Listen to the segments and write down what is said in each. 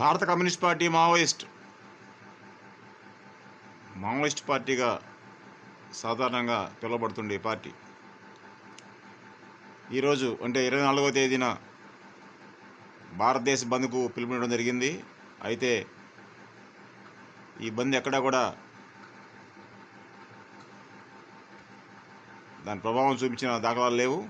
భారత communist party Maoist. Maoist పార్టీగా సాధారణంగా పిలువబడుతుండే పార్టీ. ఈరోజు అంటే ఇరవై నాలుగవ తేదీన భారతదేశ బంద్కు పిలుపునివ్వడం జరిగింది. అయితే ఈ బంద్ ఎక్కడా కూడా దాని ప్రభావం చూపించిన దాఖలాలు లేవు.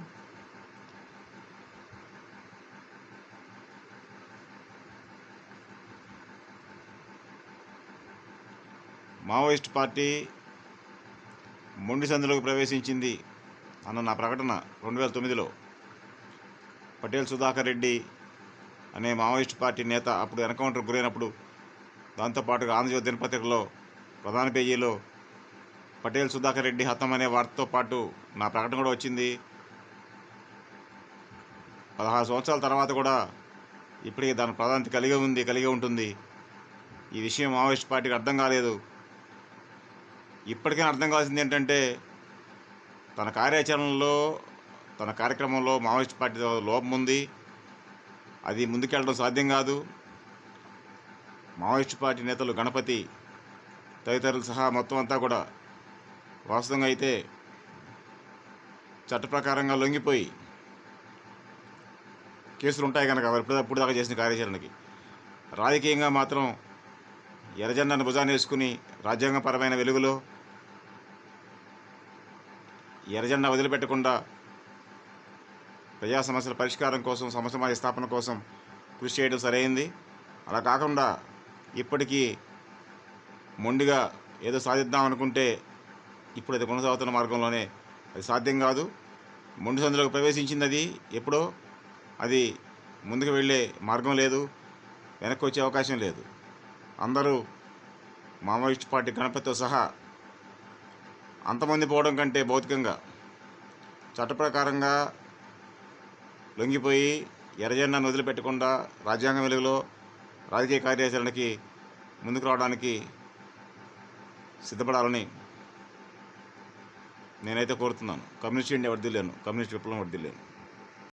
మావోయిస్ట్ పార్టీ మొండి సందులోకి ప్రవేశించింది అన్న నా ప్రకటన రెండు వేల తొమ్మిదిలో. పటేల్ సుధాకర్ రెడ్డి అనే మావోయిస్ట్ పార్టీ నేత అప్పుడు ఎన్కౌంటర్ గురైనప్పుడు దాంతోపాటుగా ఆంధ్రజ్యోతి దినపత్రికలో ప్రధాన పేజీలో పటేల్ సుధాకర్ రెడ్డి హతం అనే వార్తతో పాటు నా ప్రకటన కూడా వచ్చింది. పదహారు సంవత్సరాల తర్వాత కూడా ఇప్పటికీ దాని ప్రాధాన్యత కలిగి ఉంది కలిగి ఉంటుంది. ఈ విషయం మావోయిస్ట్ పార్టీకి అర్థం కాలేదు. ఇప్పటికైనా అర్థం కావాల్సింది ఏంటంటే తన కార్యాచరణలో తన కార్యక్రమంలో మావోయిస్ట్ పార్టీ లోపం ఉంది. అది ముందుకెళ్ళడం సాధ్యం కాదు. మావోయిస్ట్ పార్టీ నేతలు గణపతి తదితరులు సహా మొత్తం అంతా కూడా వాస్తవంగా అయితే చట్ట ప్రకారంగా లొంగిపోయి కేసులు ఉంటాయి కనుక వారు ఇప్పుడు దాకా చేసిన కార్యాచరణకి. రాజకీయంగా మాత్రం ఎర్రజెండాను భుజాన్ని వేసుకుని రాజ్యాంగపరమైన వెలుగులో ఎర్రజెండా వదిలిపెట్టకుండా ప్రజా సమస్యల పరిష్కారం కోసం సమసమాజ స్థాపన కోసం కృషి చేయడం సరైంది. అలా కాకుండా ఇప్పటికీ మొండిగా ఏదో సాధిద్దాం అనుకుంటే ఇప్పుడు అది కొనసాగుతున్న మార్గంలోనే అది సాధ్యం కాదు. మొండి సందులోకి ప్రవేశించింది అది ఎప్పుడో. అది ముందుకు వెళ్ళే మార్గం లేదు. వెనక్కి వచ్చే అవకాశం లేదు. అందరూ మావోయిస్ట్ పార్టీ గణపతితో సహా అంతమంది పోవడం కంటే భౌతికంగా చట్టప్రకారంగా లొంగిపోయి ఎర్రజెండాను వదిలిపెట్టకుండా రాజ్యాంగం వెలుగులో రాజకీయ కార్యాచరణకి ముందుకు రావడానికి సిద్ధపడాలని నేనైతే కోరుతున్నాను. Communist India వర్దిల్లాను. కమ్యూనిస్ట్ విప్లవం లేను